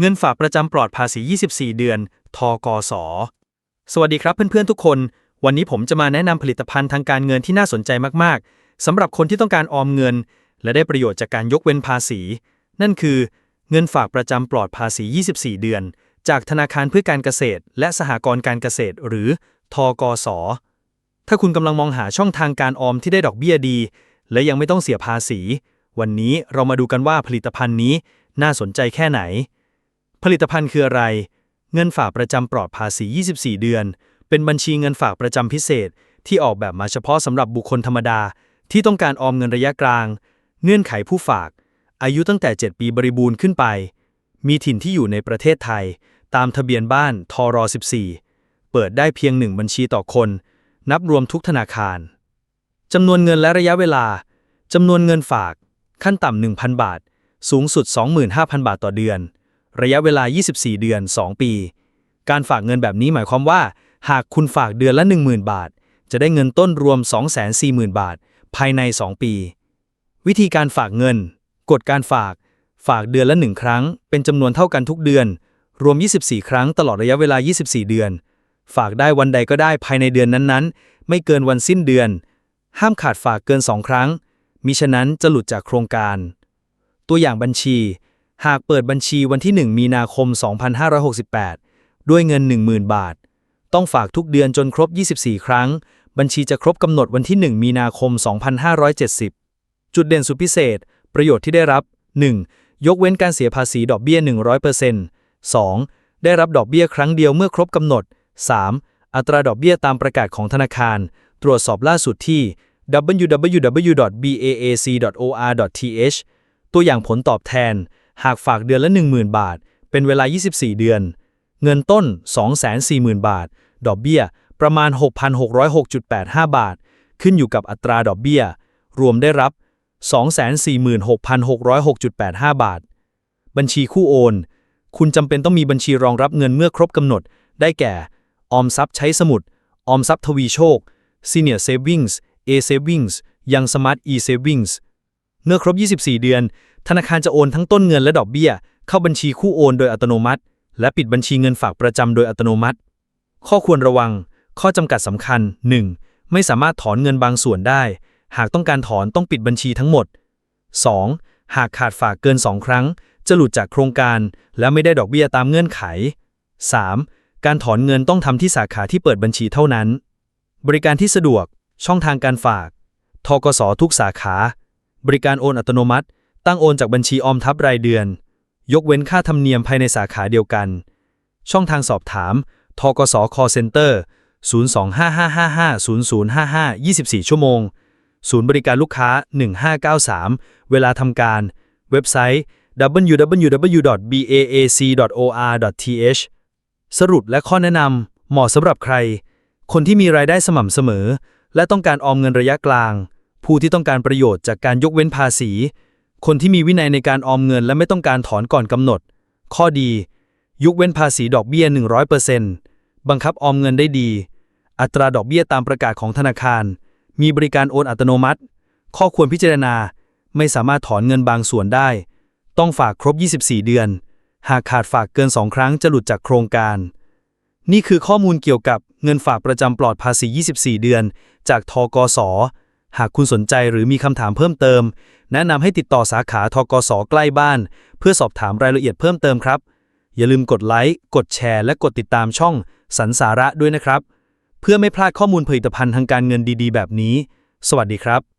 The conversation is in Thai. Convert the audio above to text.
เงินฝากประจำปลอดภาษี 24 เดือน ทกส สวัสดีครับเพื่อนๆทุกคน วันนี้ผมจะมาแนะนำผลิตภัณฑ์ทางการเงินที่น่าสนใจมากๆสำหรับคนที่ต้องการออมเงิน และได้ประโยชน์จากการยกเว้นภาษี นั่นคือ เงินฝากประจำปลอดภาษี 24 เดือน จากธนาคารเพื่อการเกษตร และสหกรณ์การเกษตร หรือทกส ถ้าคุณกำลังมองหาช่องทางการออมที่ได้ดอกเบี้ยดี และยังไม่ต้องเสียภาษี วันนี้เรามาดูกันว่าผลิตภัณฑ์นี้น่าสนใจแค่ไหน ผลิตภัณฑ์คืออะไร เงินฝากประจำปลอดภาษี 24 เดือน เป็นบัญชีเงินฝากประจำพิเศษ ที่ออกแบบมาเฉพาะสำหรับบุคคลธรรมดา ที่ต้องการออมเงินระยะกลาง เงื่อนไขผู้ฝาก อายุตั้งแต่ 7 ปีบริบูรณ์ขึ้นไป มีถิ่นที่อยู่ในประเทศไทย ตามทะเบียนบ้านทร14 เปิดได้เพียงหนึ่งบัญชีต่อคน นับรวมทุกธนาคารจำนวนเงินและระยะเวลาจำนวนเงินฝาก ขั้นต่ำ1,000 บาท สูงสุด 25,000 บาทต่อเดือน ระยะเวลา 24 เดือน 2 ปี การฝากเงินแบบนี้หมายความว่า หากคุณฝากเดือนละ 10,000 บาท จะได้เงินต้นรวม 240,000 บาท ภายใน 2 ปี วิธีการฝากเงิน กฎการฝาก ฝากเดือนละ 1 ครั้ง เป็นจำนวนเท่ากันทุกเดือน รวม 24 ครั้งตลอดระยะเวลา 24 เดือน ฝากได้วันใดก็ได้ภายในเดือนนั้นๆ ไม่เกินวันสิ้นเดือน ห้ามขาดฝากเกิน 2 ครั้งมิฉะนั้นจะหลุดจากโครงการ ตัวอย่างบัญชี หากเปิดบัญชีวันที่ 1 มีนาคม 2568 ด้วยเงิน 10,000 บาท ต้องฝากทุกเดือนจนครบ 24 ครั้ง บัญชีจะครบกำหนดวันที่ 1 มีนาคม 2570 จุดเด่นสุดพิเศษ ประโยชน์ที่ได้รับ 1. ยกเว้นการเสียภาษีดอกเบี้ย 100% 2. ได้รับดอกเบี้ยครั้งเดียวเมื่อครบกำหนด 3. อัตราดอกเบี้ยตามประกาศของธนาคาร ตรวจสอบล่าสุดที่ www.baac.or.th ตัวอย่างผลตอบแทน หากฝากเดือนละ 10,000 บาท เป็นเวลา 24 เดือน เงินต้น 240,000 บาท ดอกเบี้ยประมาณ 6,606.85 บาท ขึ้นอยู่กับอัตราดอกเบี้ย รวมได้รับ 246,606.85 บาท บัญชีคู่โอน คุณจำเป็นต้องมีบัญชีรองรับเงินเมื่อครบกำหนด ได้แก่ ออมทรัพย์ใช้สมุด ออมทรัพย์ทวีโชค Senior Savings A Savings ยัง Smart E Savings เมื่อครบ 24 เดือน ธนาคารจะโอนทั้งต้นเงินและดอกเบี้ย เข้าบัญชีคู่โอนโดยอัตโนมัติ และปิดบัญชีเงินฝากประจำโดยอัตโนมัติ ข้อควรระวัง ข้อจำกัดสำคัญ 1. ไม่สามารถถอนเงินบางส่วนได้ หากต้องการถอนต้องปิดบัญชีทั้งหมด 2. หากขาดฝากเกิน 2 ครั้ง จะหลุดจากโครงการ และไม่ได้ดอกเบี้ยตามเงื่อนไข 3. การถอนเงินต้องทำที่สาขาที่เปิดบัญชีเท่านั้น บริการที่สะดวก ช่องทางการฝาก ทกสทุกสาขา บริการโอนอัตโนมัติ ตั้งโอนจากบัญชีออมทรัพย์รายเดือน ยกเว้นค่าธรรมเนียมภายในสาขาเดียวกัน ช่องทางสอบถาม ทกส call center 025555055 24 ชั่วโมง ศูนย์บริการลูกค้า 1593 เวลาทำการ เว็บไซต์ www.baac.or.th สรุปและข้อแนะนำเหมาะสำหรับใคร คนที่มีรายได้สม่ำเสมอ และต้องการออมเงินระยะกลาง ผู้ที่ต้องการประโยชน์จากการยกเว้นภาษี คนที่มีวินัยในการออมเงินและไม่ต้องการถอนก่อนกำหนด ข้อดียกเว้นภาษีดอกเบี้ย 100%บังคับออมเงินได้ดี อัตราดอกเบี้ยตามประกาศของธนาคาร มีบริการโอนอัตโนมัติ ข้อควรพิจารณา ไม่สามารถถอนเงินบางส่วนได้ ต้องฝากครบ 24 เดือน หากขาดฝากเกิน 2 ครั้งจะหลุดจากโครงการ นี่คือข้อมูลเกี่ยวกับเงินฝากประจำปลอดภาษี 24 เดือน จากทกส หากคุณสนใจหรือมีคำถามเพิ่มเติม แนะนำให้ติดต่อสาขาทกสใกล้บ้าน เพื่อสอบถามรายละเอียดเพิ่มเติมครับ อย่าลืมกดไลค์ กดแชร์ และกดติดตามช่องสันสาระด้วยนะครับ เพื่อไม่พลาดข้อมูลผลิตภัณฑ์ทางการเงินดีๆ แบบนี้ สวัสดีครับ